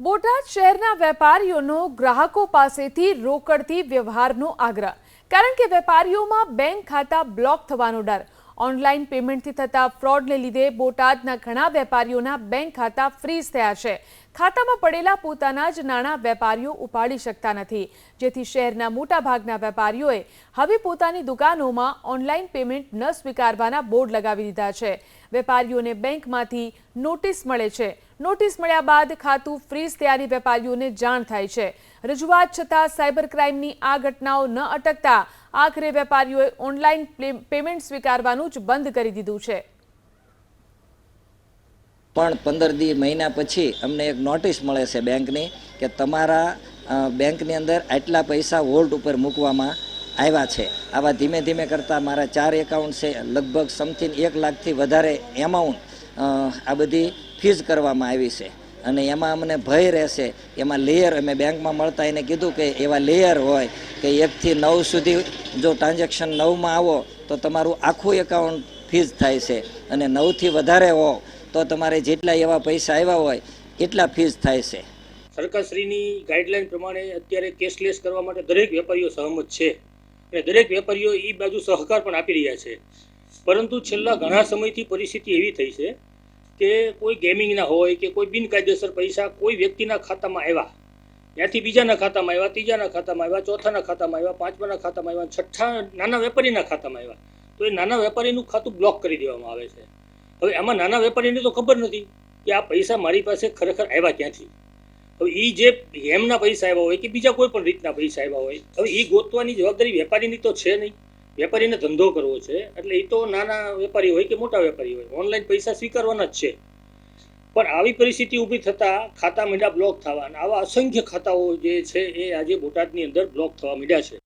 બોટાદ શહેરના વેપારીઓનો ગ્રાહકો પાસેથી રોકડથી વ્યવહારનો આગ્રહ. કારણ કે વેપારીઓમાં બેંક ખાતા બ્લોક થવાનો ડર. ઓનલાઈન પેમેન્ટથી થતા ફ્રોડને લીધે બોટાદના ઘણા વેપારીઓના બેંક ખાતા ફ્રીઝ થયા છે. ખાતામાં પડેલા પોતાના જ નાણાં વેપારીઓ ઉપાડી શકતા નથી. જેથી શહેરના મોટાભાગના વેપારીઓએ હવે પોતાની દુકાનોમાં ઓનલાઈન પેમેન્ટ ન સ્વીકારવાના બોર્ડ લગાવી દીધા છે. વેપારીઓને બેંકમાંથી નોટિસ મળે છે. નોટિસ મળ્યા બાદ ખાતું ફ્રીઝ થયાની વેપારીઓને જાણ થાય છે. રજૂઆત છતાં સાયબર ક્રાઇમની આ ઘટનાઓ ન અટકતા આખરે વેપારીઓએ ઓનલાઈન પેમેન્ટ સ્વીકારવાનું જ બંધ કરી દીધું છે. પણ પંદર દી મહિના પછી અમને એક નોટિસ મળે છે બેંકની કે તમારા બેંકની અંદર આટલા પૈસા હોલ્ડ ઉપર મૂકવામાં આવ્યા છે. આવા ધીમે ધીમે કરતાં મારા ચાર એકાઉન્ટ છે, લગભગ સમથિંગ એક લાખથી વધારે એમાઉન્ટ આ બધી ફીઝ કરવામાં આવી છે. અને એમાં અમને ભય રહેશે. એમાં લેયર અમે બેંકમાં મળતા એને કીધું કે એવા લેયર હોય કે એકથી નવ સુધી જો ટ્રાન્ઝેક્શન નવમાં આવો, તો તમારું આખું એકાઉન્ટ ફીઝ થાય છે. અને નવથી વધારે હો, તો તમારે જેટલા એવા પૈસા આવ્યા હોય, એટલા ફીઝ થાય છે. સરકારશ્રીની ગાઈડલાઈન પ્રમાણે અત્યારે કેશલેસ કરવા માટે દરેક વેપારીઓ સહમત છે. અને દરેક વેપારીઓ એ બાજુ સહકાર પણ આપી રહ્યા છે. પરંતુ છેલ્લા ઘણા સમયથી પરિસ્થિતિ એવી થઈ છે કે કોઈ ગેમિંગના હોય કે કોઈ બિનકાયદેસર પૈસા કોઈ વ્યક્તિના ખાતામાં આવ્યા. ત્યાંથી બીજાના ખાતામાં આવ્યા, ત્રીજાના ખાતામાં આવ્યા, ચોથાના ખાતામાં આવ્યા, પાંચમાના ખાતામાં આવ્યા, છઠ્ઠા નાના વેપારીના ખાતામાં આવ્યા. તો એ નાના વેપારીનું ખાતું બ્લોક કરી દેવામાં આવે છે. હવે આમાં નાના વેપારીને તો ખબર નથી કે આ પૈસા મારી પાસે ખરેખર આવ્યા ક્યાંથી? હવે એ જે હેમના પૈસા આવ્યા હોય કે બીજા કોઈ પણ રીતના પૈસા આવ્યા હોય, હવે એ ગોતવાની જવાબદારી વેપારીની તો છે નહીં. વેપારીને ધંધો કરવો છે, એટલે એ તો નાના વેપારી હોય કે મોટા વેપારી હોય, ઓનલાઈન પૈસા સ્વીકારવાના જ છે. પણ આવી પરિસ્થિતિ ઊભી થતાં ખાતા મીંડા બ્લોક થવા અને આવા અસંખ્ય ખાતાઓ જે છે એ આજે બોટાદની અંદર બ્લોક થવા મીડ્યા છે.